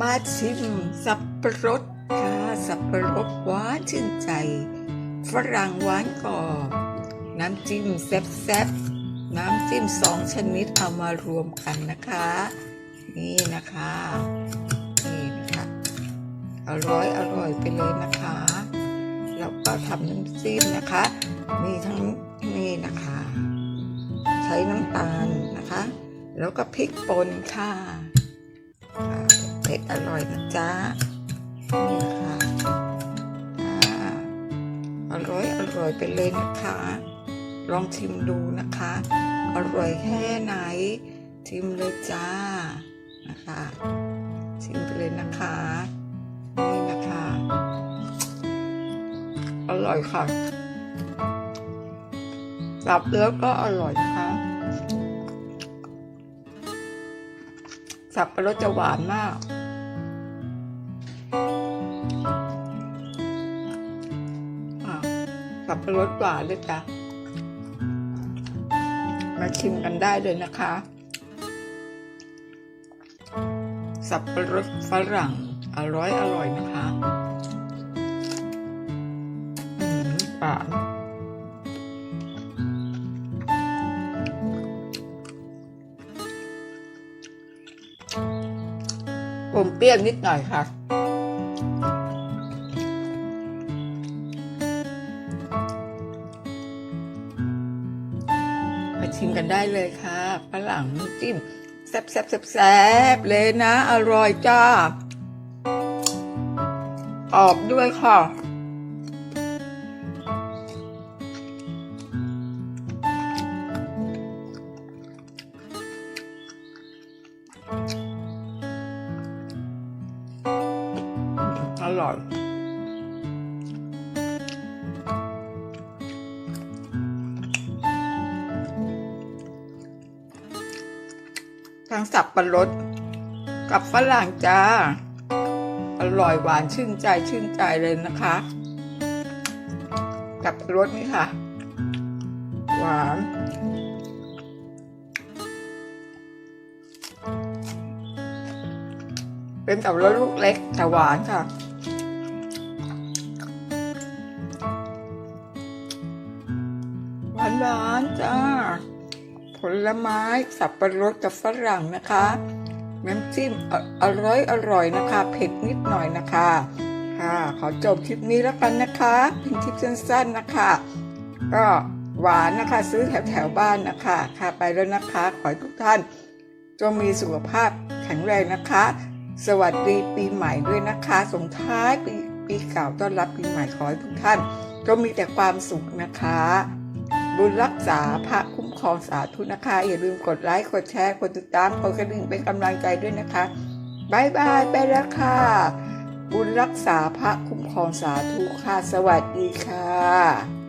มาชิมสับปะรดค่ะสับปะรดหวานชื่นใจ ฝรั่งหวานกรอบน้ำจิ้มแซ่บๆน้ำจิ้มสองชนิดเอามารวมกันนะคะ นี่นะคะนี่นะคะอร่อยอร่อยไปเลยนะคะ แล้วก็ทำน้ำจิ้มนะคะ มีทั้งนี่นะคะ ใช้น้ำตาลนะคะ แล้วก็พริกป่นค่ะ ผ็ดอร่อยนะจ๊ะนี่นะคะอ่าอร่อยอร่อยไปเลยนะคะ ลองชิมดูนะคะ อร่อยแค่ไหน ชิมเลยจ้านะคะชิมไปเลยนะคะนี่นะคะ อร่อยค่ะสับแล้วก็อร่อยค่ะสับปะรดจะหวานมาก สับปะรดหวานเลยจ้ะมาชิมกันได้เลยนะคะ สับปะรดฝรั่งอร่อยอร่อยนะคะอืมหวานผมเปรี้ยวนิดหน่อยค่ะ ชิมกันได้เลยค่ะฝรั่งน้ำจิ้มแซ่บแซ่บแซ่บเลยนะ อร่อยจ้าออกด้วยค่ะอร่อย ทั้งสับปะรดกับฝรั่งจ้า อร่อยหวานชื่นใจชื่นใจเลยนะคะกับรสนี่ค่ะ หวานเป็นสับรดลูกเล็กแต่หวานค่ะหวานหวานจ้า ผลไม้สับปะรดกับฝรั่งนะคะ น้ำจิ้มออร่อยอร่อยนะคะ เผ็ดนิดหน่อยนะคะ ค่ะ ขอจบคลิปนี้แล้วกันนะคะ เป็นคลิปสั้นๆนะคะ ก็หวานนะคะ ซื้อแถวแถวบ้านนะคะ ค่ะไปแล้วนะคะ ขอให้ทุกท่านจงมีสุขภาพแข็งแรงนะคะ สวัสดีปีใหม่ด้วยนะคะ ส่งท้ายปีปีเก่าต้อนรับปีใหม่ขอให้ทุกท่านจงมีแต่ความสุขนะคะ บุญรักษาพระ คุ้มครองสาธุนะคะ อย่าลืมกดไลค์ กดแชร์ กดติดตาม กดกระดิ่งเป็นกำลังใจด้วยนะคะบายบายไปแล้วค่ะ บุญรักษาพระคุ้มครองสาธุค่ะ สวัสดีค่ะ